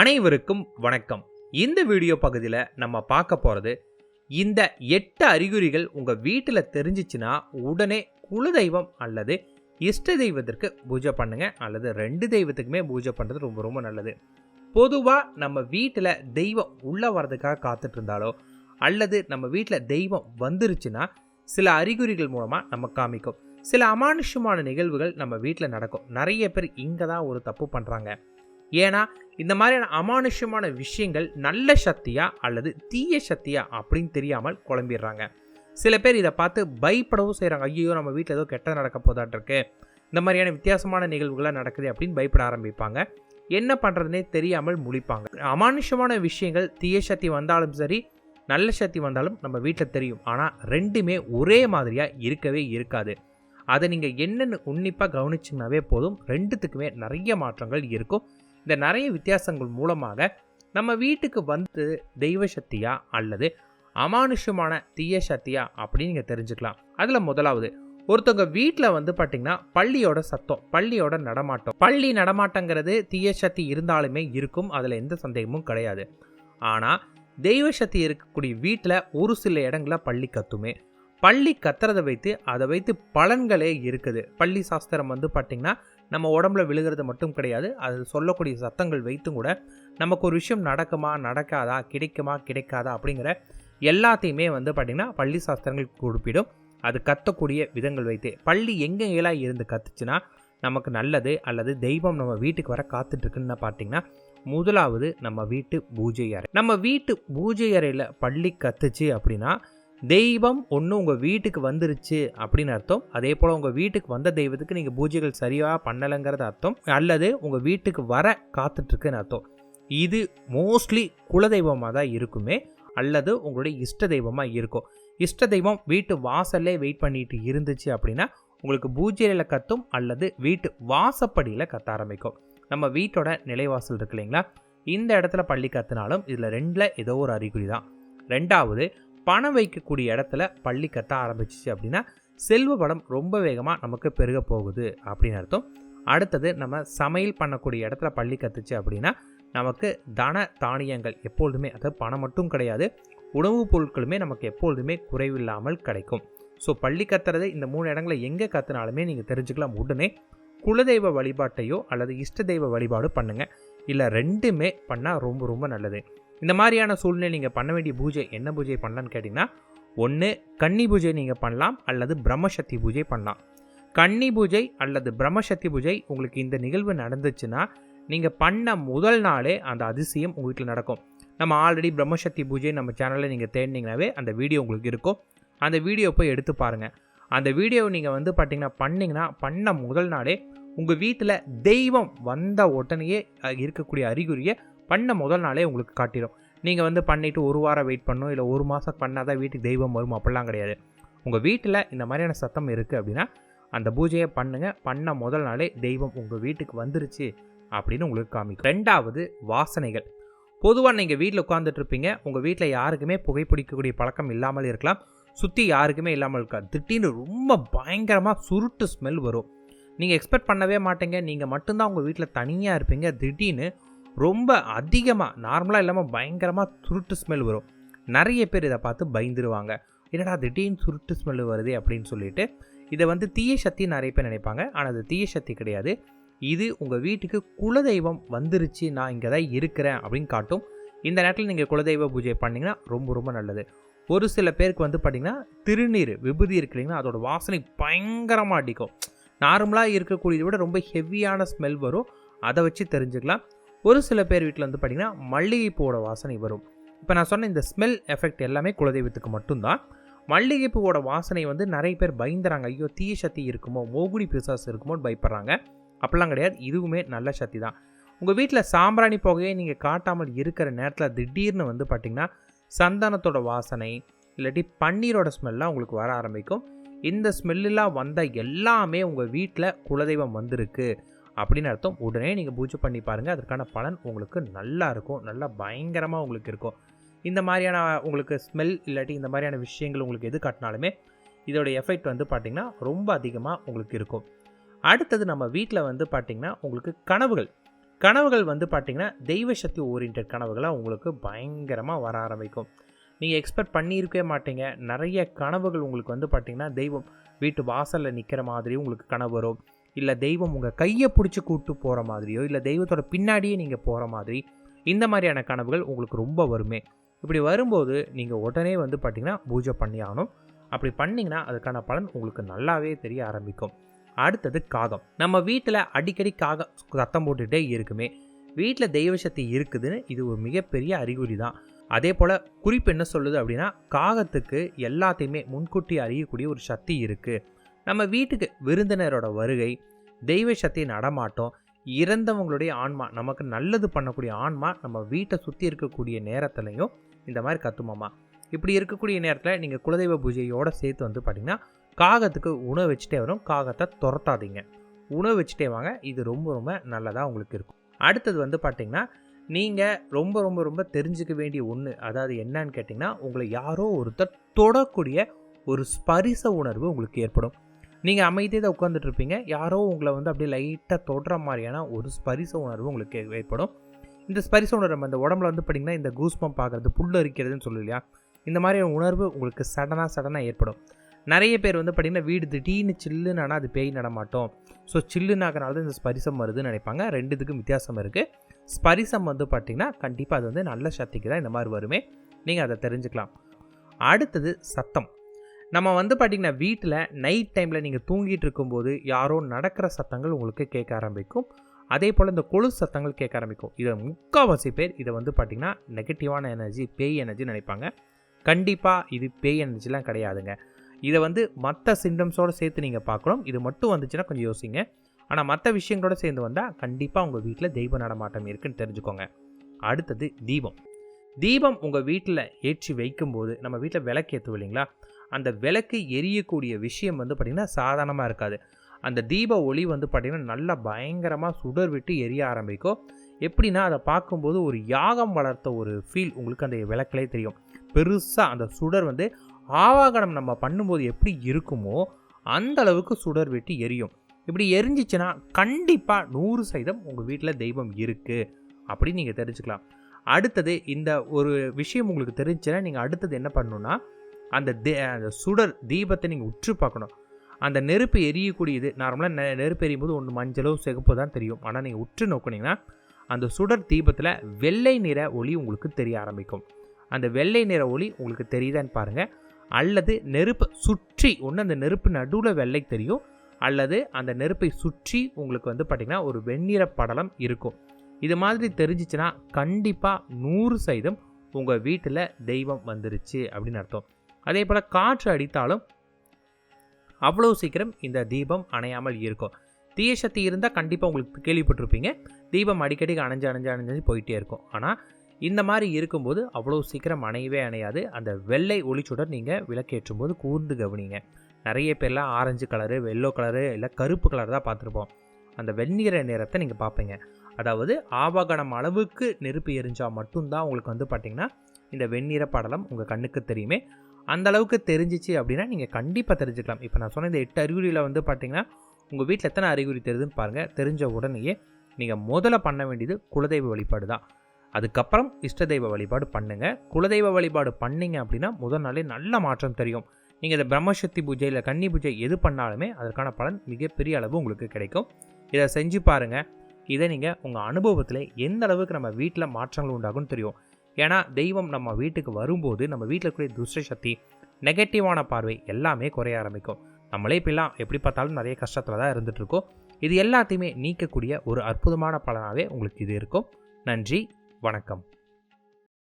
அனைவருக்கும் வணக்கம். இந்த வீடியோ பகுதியில் நம்ம பார்க்க போகிறது இந்த எட்டு அறிகுறிகள் உங்கள் வீட்டில் தெரிஞ்சிச்சுன்னா உடனே குலதெய்வம் அல்லது இஷ்ட தெய்வத்திற்கு பூஜை பண்ணுங்கள் அல்லது ரெண்டு தெய்வத்துக்குமே பூஜை பண்ணுறது ரொம்ப ரொம்ப நல்லது. பொதுவாக நம்ம வீட்டில் தெய்வம் உள்ளே வர்றதுக்காக காத்துட்டு இருந்தாலோ அல்லது நம்ம வீட்டில் தெய்வம் வந்துருச்சுன்னா சில அறிகுறிகள் மூலமாக நம்ம காமிக்கும். சில அமானுஷ்யமான நிகழ்வுகள் நம்ம வீட்டில் நடக்கும். நிறைய பேர் இங்கே தான் ஒரு தப்பு பண்ணுறாங்க ஏன்னா இந்த மாதிரியான அமானுஷ்யமான விஷயங்கள் நல்ல சக்தியா அல்லது தீய சக்தியா அப்படின்னு தெரியாமல் குழம்பிடுறாங்க. சில பேர் இதை பார்த்து பயப்படவும் செய்கிறாங்க ஐயோ நம்ம வீட்டில் ஏதோ கெட்டது நடக்க போதாட்டிருக்கு இந்த மாதிரியான வித்தியாசமான நிகழ்வுகளாக நடக்குது அப்படின்னு பயப்பட ஆரம்பிப்பாங்க. என்ன பண்ணுறதுனே தெரியாமல் முழிப்பாங்க. அமானுஷமான விஷயங்கள் தீய சக்தி வந்தாலும் சரி நல்ல சக்தி வந்தாலும் நம்ம வீட்டில் தெரியும். ஆனால் ரெண்டுமே ஒரே மாதிரியாக இருக்கவே இருக்காது. அதை நீங்கள் என்னென்னு உன்னிப்பாக கவனிச்சிங்கனாவே போதும். ரெண்டுத்துக்குமே நிறைய மாற்றங்கள் இருக்கும். இந்த நிறைய வித்தியாசங்கள் மூலமாக நம்ம வீட்டுக்கு வந்து தெய்வ சக்தியா அல்லது அமானுஷ்யமான தீய சக்தியா அப்படின்னு நீங்கள் தெரிஞ்சுக்கலாம். அதில் முதலாவது ஒருத்தவங்க வீட்டில் வந்து பார்த்திங்கன்னா பள்ளியோட சத்தம் பள்ளியோட நடமாட்டம். பள்ளி நடமாட்டங்கிறது தீய சக்தி இருந்தாலுமே இருக்கும் அதில் எந்த சந்தேகமும் கிடையாது. ஆனால் தெய்வ சக்தி இருக்கக்கூடிய வீட்டில் ஒரு சில இடங்களில் பள்ளி கத்துமே. பள்ளி கத்துறதை வைத்து அதை வைத்து பலன்களே இருக்குது. பள்ளி சாஸ்திரம் வந்து பார்த்திங்கன்னா நம்ம உடம்புல விழுகிறது மட்டும் கிடையாது. அது சொல்லக்கூடிய சத்தங்கள் வைத்தும் கூட நமக்கு ஒரு விஷயம் நடக்குமா நடக்காதா கிடைக்குமா கிடைக்காதா அப்படிங்கிற எல்லாத்தையுமே வந்து பார்த்திங்கன்னா பள்ளி சாஸ்திரங்கள் குறிப்பிடும். அது கத்தக்கூடிய விதங்கள் வைத்து. பள்ளி எங்கெங்கெல்லாம் இருந்து கத்துச்சுன்னா நமக்கு நல்லது அல்லது தெய்வம் நம்ம வீட்டுக்கு வர காத்துட்ருக்குன்னு பார்த்தீங்கன்னா முதலாவது நம்ம வீட்டு பூஜை அறை. நம்ம வீட்டு பூஜை அறையில் பள்ளி கத்துச்சு அப்படின்னா தெய்வம் ஒன்று உங்கள் வீட்டுக்கு வந்துருச்சு அப்படின்னு அர்த்தம். அதே போல் உங்கள் வீட்டுக்கு வந்த தெய்வத்துக்கு நீங்கள் பூஜைகள் சரியாக பண்ணலைங்கிறது அர்த்தம். அல்லது உங்கள் வீட்டுக்கு வர காத்துட்ருக்குன்னு அர்த்தம். இது மோஸ்ட்லி குலதெய்வமாக தான் இருக்குமே. அல்லது உங்களுடைய இஷ்ட தெய்வமாக இருக்கும். இஷ்ட தெய்வம் வீட்டு வாசல்லே வெயிட் பண்ணிட்டு இருந்துச்சு அப்படின்னா உங்களுக்கு பூஜையில் கத்தும் அல்லது வீட்டு வாசப்படியில் கத்த ஆரம்பிக்கும். நம்ம வீட்டோட நிலைவாசல் இருக்கு இல்லைங்களா? இந்த இடத்துல பள்ளி கத்துனாலும் இதில் ரெண்டில் ஏதோ ஒரு அறிகுறி தான். ரெண்டாவது பணம் வைக்கக்கூடிய இடத்துல பள்ளி கத்த ஆரம்பிச்சிச்சு அப்படின்னா செல்வ படம் ரொம்ப வேகமாக நமக்கு பெருக போகுது அப்படின்னு அர்த்தம். அடுத்தது நம்ம சமையல் பண்ணக்கூடிய இடத்துல பள்ளி கத்துச்சு அப்படின்னா நமக்கு தன தானியங்கள் எப்பொழுதுமே அதாவது பணம் மட்டும் கிடையாது உணவுப் பொருட்களுமே நமக்கு எப்பொழுதுமே குறைவில்லாமல் கிடைக்கும். ஸோ பள்ளி கத்துறது இந்த மூணு இடங்களில் எங்கே கத்துனாலுமே நீங்கள் தெரிஞ்சுக்கலாம். உடனே குலதெய்வ வழிபாட்டையோ அல்லது இஷ்ட தெய்வ வழிபாடு பண்ணுங்கள் இல்லை ரெண்டுமே பண்ணால் ரொம்ப ரொம்ப நல்லது. இந்த மாதிரியான சூழ்நிலை நீங்கள் பண்ண வேண்டிய பூஜை என்ன பூஜை பண்ணலான்னு கேட்டிங்கன்னா ஒன்று கன்னி பூஜை நீங்கள் பண்ணலாம் அல்லது பிரம்மசக்தி பூஜை பண்ணலாம். கன்னி பூஜை அல்லது பிரம்மசக்தி பூஜை உங்களுக்கு இந்த நிகழ்வு நடந்துச்சுன்னா நீங்கள் பண்ண முதல் நாளே அந்த அதிசயம் உங்கள் வீட்டில் நடக்கும். நம்ம ஆல்ரெடி பிரம்மசக்தி பூஜை நம்ம சேனலில் நீங்கள் தேடினீங்கனாவே அந்த வீடியோ உங்களுக்கு இருக்கும். அந்த வீடியோ போய் எடுத்து பாருங்கள் அந்த வீடியோவை நீங்கள் வந்து பார்த்தீங்கன்னா பண்ணிங்கன்னா பண்ண முதல் நாளே உங்கள் வீட்டில் தெய்வம் வந்த உடனேயே இருக்கக்கூடிய அறிகுறியை பண்ண முதல் நாளே உங்களுக்கு காட்டிடும் நீங்கள் வந்து பண்ணிவிட்டு ஒரு வாரம் வெயிட் பண்ணும் இல்லை ஒரு மாதம் பண்ணால் தான் வீட்டுக்கு தெய்வம் வரும் அப்படிலாம் கிடையாது. உங்கள் வீட்டில் இந்த மாதிரியான சத்தம் இருக்குது அப்படின்னா அந்த பூஜையை பண்ணுங்கள் பண்ண முதல் நாளே தெய்வம் உங்கள் வீட்டுக்கு வந்துருச்சு அப்படின்னு உங்களுக்கு காமிக்கும். ரெண்டாவது வாசனைகள். பொதுவாக நீங்கள் வீட்டில் உட்காந்துட்டு இருப்பீங்க. உங்கள் வீட்டில் யாருக்குமே புகைப்பிடிக்கக்கூடிய பழக்கம் இல்லாமல் இருக்கலாம். சுற்றி யாருக்குமே இல்லாமல் இருக்காது. திடீர்னு ரொம்ப பயங்கரமாக சுருட்டு ஸ்மெல் வரும். நீங்கள் எக்ஸ்பெக்ட் பண்ணவே மாட்டீங்க. நீங்கள் மட்டும்தான் உங்கள் வீட்டில் தனியாக இருப்பீங்க. திடீர்னு ரொம்ப அதிகமாக நார்மலாக இல்லாமல் பயங்கரமாக சுருட்டு ஸ்மெல் வரும். நிறைய பேர் இதை பார்த்து பயந்துருவாங்க. என்னடா திடீர்னு சுருட்டு ஸ்மெல் வருது அப்படின்னு சொல்லிட்டு இதை வந்து தீய சக்தி நிறைய பேர் நினைப்பாங்க. ஆனால் அது தீய சக்தி கிடையாது. இது உங்கள் வீட்டுக்கு குலதெய்வம் வந்துருச்சு நான் இங்கே தான் இருக்கிறேன் அப்படின்னு காட்டும். இந்த நேரத்தில் நீங்கள் குலதெய்வ பூஜை பண்ணிங்கன்னா ரொம்ப ரொம்ப நல்லது. ஒரு சில பேருக்கு வந்து பார்த்திங்கன்னா திருநீர் விபூதி இருக்கு இல்லைங்கன்னா அதோட வாசனை பயங்கரமாக அடிக்கும். நார்மலாக இருக்கக்கூடியதை விட ரொம்ப ஹெவியான ஸ்மெல் வரும். அதை வச்சு தெரிஞ்சுக்கலாம். ஒரு சில பேர் வீட்டில் வந்து பார்த்திங்கன்னா மல்லிகைப்பூவோட வாசனை வரும். இப்போ நான் சொன்ன இந்த ஸ்மெல் எஃபெக்ட் எல்லாமே குலதெய்வத்துக்கு மட்டும்தான். மல்லிகைப்பூவோட வாசனை வந்து நிறைய பேர் பயந்துறாங்க. ஐயோ தீய சக்தி இருக்குமோ மோகுடி பிசாசு இருக்குமோன்னு பயப்படுறாங்க. அப்படிலாம் கிடையாது. இதுவுமே நல்ல சக்தி தான். உங்கள் வீட்டில் சாம்பிராணி புகையை நீங்கள் காட்டாமல் இருக்கிற நேரத்தில் திடீர்னு வந்து பார்த்திங்கன்னா சந்தனத்தோட வாசனை இல்லாட்டி பன்னீரோட ஸ்மெல்லாம் உங்களுக்கு வர ஆரம்பிக்கும். இந்த ஸ்மெல்லாம் வந்த எல்லாமே உங்கள் வீட்டில் குலதெய்வம் வந்திருக்கு. அப்படின்னு அர்த்தம். உடனே நீங்கள் பூஜை பண்ணி பாருங்கள் அதற்கான பலன் உங்களுக்கு நல்லா இருக்கும். நல்லா பயங்கரமாக உங்களுக்கு இருக்கும். இந்த மாதிரியான உங்களுக்கு ஸ்மெல் இல்லாட்டி இந்த மாதிரியான விஷயங்கள் உங்களுக்கு எது காட்டினாலுமே இதோட எஃபெக்ட் வந்து பார்த்திங்கன்னா ரொம்ப அதிகமாக உங்களுக்கு இருக்கும். அடுத்தது நம்ம வீட்டில் வந்து பார்த்திங்கன்னா உங்களுக்கு கனவுகள். கனவுகள் வந்து பார்த்தீங்கன்னா தெய்வ சக்தி ஓரியன்ட் கனவுகளாக உங்களுக்கு பயங்கரமாக வர ஆரம்பிக்கும். நீங்கள் எக்ஸ்பெக்ட் பண்ணியிருக்கவே மாட்டீங்க. நிறைய கனவுகள் உங்களுக்கு வந்து பார்த்திங்கன்னா தெய்வம் வீட்டு வாசலில் நிற்கிற மாதிரி உங்களுக்கு கனவு வரும். இல்லை தெய்வம் உங்கள் கையை பிடிச்சி கூப்பிட்டு போகிற மாதிரியோ இல்லை தெய்வத்தோட பின்னாடியே நீங்கள் போகிற மாதிரி இந்த மாதிரியான கனவுகள் உங்களுக்கு ரொம்ப வருமே. இப்படி வரும்போது நீங்கள் உடனே வந்து பார்த்திங்கன்னா பூஜை பண்ணி ஆகணும். அப்படி பண்ணிங்கன்னா அதுக்கான பலன் உங்களுக்கு நல்லாவே தெரிய ஆரம்பிக்கும். அடுத்தது காகம். நம்ம வீட்டில் அடிக்கடி காகம் சத்தம் போட்டுகிட்டே இருக்குமே. வீட்டில் தெய்வ சக்தி இருக்குதுன்னு இது ஒரு மிகப்பெரிய அறிகுறி தான். அதே போல் குறிப்பு என்ன சொல்லுது அப்படின்னா காகத்துக்கு எல்லாத்தையுமே முன்கூட்டி அறியக்கூடிய ஒரு சக்தி இருக்குது நம்ம வீட்டுக்கு விருந்தினரோட வருகை தெய்வ சக்தி நடமாட்டம் இறந்தவங்களுடைய ஆன்மா நமக்கு நல்லது பண்ணக்கூடிய ஆன்மா நம்ம வீட்டை சுற்றி இருக்கக்கூடிய நேரத்துலையும் இந்த மாதிரி கத்துமாமா இப்படி இருக்கக்கூடிய நேரத்தில் நீங்கள் குலதெய்வ பூஜையோடு சேர்த்து வந்து பார்த்திங்கன்னா காகத்துக்கு உணவு வச்சுட்டே வரும். காகத்தை துரத்தாதீங்க. உணவு வச்சுட்டே வாங்க. இது ரொம்ப ரொம்ப நல்லதாக உங்களுக்கு இருக்கும். அடுத்தது வந்து பார்த்திங்கன்னா நீங்கள் ரொம்ப ரொம்ப ரொம்ப தெரிஞ்சுக்க வேண்டிய ஒன்று அதாவது என்னன்னு கேட்டிங்கன்னா உங்களை யாரோ ஒருத்தர் தொடக்கூடிய ஒரு ஸ்பரிச உணர்வு உங்களுக்கு ஏற்படும். நீங்கள் அமைதியாக உட்காந்துட்டு இருப்பீங்க யாரோ உங்களை வந்து அப்படியே லைட்டாக தொடுற மாதிரியான ஒரு ஸ்பரிச உணர்வு உங்களுக்கு ஏற்படும். இந்த ஸ்பரிச உணர்வு அந்த உடம்புல வந்து பார்த்திங்கன்னா இந்த கூஸ்பம் பார்க்குறது புல் அரிக்கிறதுன்னு சொல்லு இல்லையா? இந்த மாதிரியான உணர்வு உங்களுக்கு சடனாக சடனாக ஏற்படும். நிறைய பேர் வந்து பார்த்திங்கன்னா வீடு திடீர்னு சில்லுன்னு ஆனால் அது பேய் நடமாட்டோம் ஸோ சில்லுனாக்கனால தான் இந்த ஸ்பரிசம் வருதுன்னு நினைப்பாங்க. ரெண்டுத்துக்கும் வித்தியாசம் இருக்குது ஸ்பரிசம் வந்து பார்த்திங்கன்னா கண்டிப்பாக அது வந்து நல்ல சக்திக்கு தான் இந்த மாதிரி வருமே. நீங்கள் அதை தெரிஞ்சுக்கலாம். அடுத்தது சத்தம். நம்ம வந்து பார்த்திங்கன்னா வீட்டில் நைட் டைமில் நீங்கள் தூங்கிட்டு இருக்கும்போது யாரோ நடக்கிற சத்தங்கள் உங்களுக்கு கேட்க ஆரம்பிக்கும். அதே போல் இந்த கொழு சத்தங்கள் கேட்க ஆரம்பிக்கும். இதை முக்கால்வாசி பேர் இதை வந்து பார்த்திங்கன்னா நெகட்டிவான எனர்ஜி பேய் எனர்ஜி நினைப்பாங்க. கண்டிப்பாக இது பேய் எனர்ஜிலாம் கிடையாதுங்க. இதை வந்து மற்ற சிம்டம்ஸோடு சேர்த்து நீங்கள் பார்க்கணும். இது மட்டும் வந்துச்சுன்னா கொஞ்சம் யோசிங்க. ஆனால் மற்ற விஷயங்களோட சேர்ந்து வந்தால் கண்டிப்பாக உங்கள் வீட்டில் தெய்வ நடமாட்டம் இருக்குன்னு தெரிஞ்சுக்கோங்க. அடுத்தது தீபம். தீபம் உங்கள் வீட்டில் ஏற்றி வைக்கும்போது நம்ம வீட்டில் விளக்கு ஏற்றுவோம் இல்லைங்களா? அந்த விளக்கு எரியக்கூடிய விஷயம் வந்து பார்த்திங்கன்னா சாதாரணமாக இருக்காது. அந்த தீப ஒளி வந்து பார்த்திங்கன்னா நல்லா பயங்கரமாக சுடர் விட்டு எரிய ஆரம்பிக்கும். எப்படின்னா அதை பார்க்கும்போது ஒரு யாகம் வளர்த்த ஒரு ஃபீல் உங்களுக்கு அந்த விளக்கிலே தெரியும். பெருசாக அந்த சுடர் வந்து ஆவாகனம் நம்ம பண்ணும்போது எப்படி இருக்குமோ அந்த அளவுக்கு சுடர் வெட்டி எரியும். இப்படி எரிஞ்சிச்சுன்னா கண்டிப்பாக நூறு சதம் உங்கள் வீட்டில் தெய்வம் இருக்குது அப்படின்னு நீங்கள் தெரிஞ்சுக்கலாம். அடுத்தது இந்த ஒரு விஷயம் உங்களுக்கு தெரிஞ்சுன்னா நீங்கள் அடுத்தது என்ன பண்ணணுன்னா அந்த தே அந்த சுடர் தீபத்தை நீங்கள் உற்று பார்க்கணும். அந்த நெருப்பு எரியக்கூடியது நார்மலாக நெ நெருப்பு எரியும் போது ஒன்று மஞ்சளோ சிகப்போ தான் தெரியும். ஆனால் நீங்கள் உற்று நோக்குனீங்கன்னா அந்த சுடர் தீபத்தில் வெள்ளை நிற ஒளி உங்களுக்கு தெரிய ஆரம்பிக்கும். அந்த வெள்ளை நிற ஒளி உங்களுக்கு தெரியுதான்னு பாருங்கள் அல்லது நெருப்பை சுற்றி ஒன்று அந்த நெருப்பு நடுவில் வெள்ளை தெரியும். அல்லது அந்த நெருப்பை சுற்றி உங்களுக்கு வந்து பார்த்திங்கன்னா ஒரு வெண்ணிற படலம் இருக்கும். இது மாதிரி தெரிஞ்சிச்சுன்னா கண்டிப்பாக நூறு சதம் உங்கள் வீட்டில் தெய்வம் வந்துருச்சு அப்படின்னு அர்த்தம். அதே போல் காற்று அடித்தாலும் அவ்வளோ சீக்கிரம் இந்த தீபம் அணையாமல் இருக்கும். தீய சக்தி இருந்தால் கண்டிப்பாக உங்களுக்கு கேள்விப்பட்டிருப்பீங்க. தீபம் அடிக்கடி அணைஞ்சு அணைஞ்சு அணைஞ்சு போயிட்டே இருக்கும். ஆனால் இந்த மாதிரி இருக்கும்போது அவ்வளோ சீக்கிரம் அணையவே அணையாது. அந்த வெள்ளை ஒளிச்சுடர் நீங்கள் விளக்கேற்றும் போது கூர்ந்து கவனிங்க. நிறைய பேர்லாம் ஆரஞ்சு கலரு வெள்ளோ கலரு இல்லை கருப்பு கலர் தான் பார்த்துருப்போம். அந்த வெந்நீர நிறத்தை நீங்கள் பார்ப்பீங்க. அதாவது ஆவாகனம் அளவுக்கு நெருப்பு எரிஞ்சால் மட்டும்தான் உங்களுக்கு வந்து பார்த்திங்கன்னா இந்த வெந்நீர படலம் உங்கள் கண்ணுக்கு தெரியுமே. அந்த அளவுக்கு தெரிஞ்சிச்சு அப்படின்னா நீங்கள் கண்டிப்பாக தெரிஞ்சுக்கலாம். இப்போ நான் சொன்ன இந்த எட்டு அறிகுறியில் வந்து பார்த்தீங்கன்னா உங்கள் வீட்டில் எத்தனை அறிகுறி தெரியுதுன்னு பாருங்கள் தெரிஞ்ச உடனேயே நீங்கள் முதல்ல பண்ண வேண்டியது குலதெய்வ வழிபாடு தான். அதுக்கப்புறம் இஷ்ட தெய்வ வழிபாடு பண்ணுங்கள் குலதெய்வ வழிபாடு பண்ணிங்க அப்படின்னா முதல் நாளே நல்ல மாற்றம் தெரியும். நீங்கள் இந்த பிரம்மசக்தி பூஜை இல்லை கன்னி பூஜை எது பண்ணாலுமே அதற்கான பலன் மிகப்பெரிய அளவு உங்களுக்கு கிடைக்கும். இதை செஞ்சு பாருங்கள் இதை நீங்கள் உங்கள் அனுபவத்தில் எந்த அளவுக்கு நம்ம வீட்டில் மாற்றங்கள் உண்டாகும்னு தெரியும். ஏன்னா தெய்வம் நம்ம வீட்டுக்கு வரும்போது நம்ம வீட்டில் இருக்கக்கூடிய துஷ்ட சக்தி நெகட்டிவான பார்வை எல்லாமே குறைய ஆரம்பிக்கும். நம்மளே இப்பெல்லாம் எப்படி பார்த்தாலும் நிறைய கஷ்டத்தில் தான் இருந்துகிட்ருக்கோம் இது எல்லாத்தையுமே நீக்கக்கூடிய ஒரு அற்புதமான பலனாகவே உங்களுக்கு இது இருக்கும். நன்றி வணக்கம்.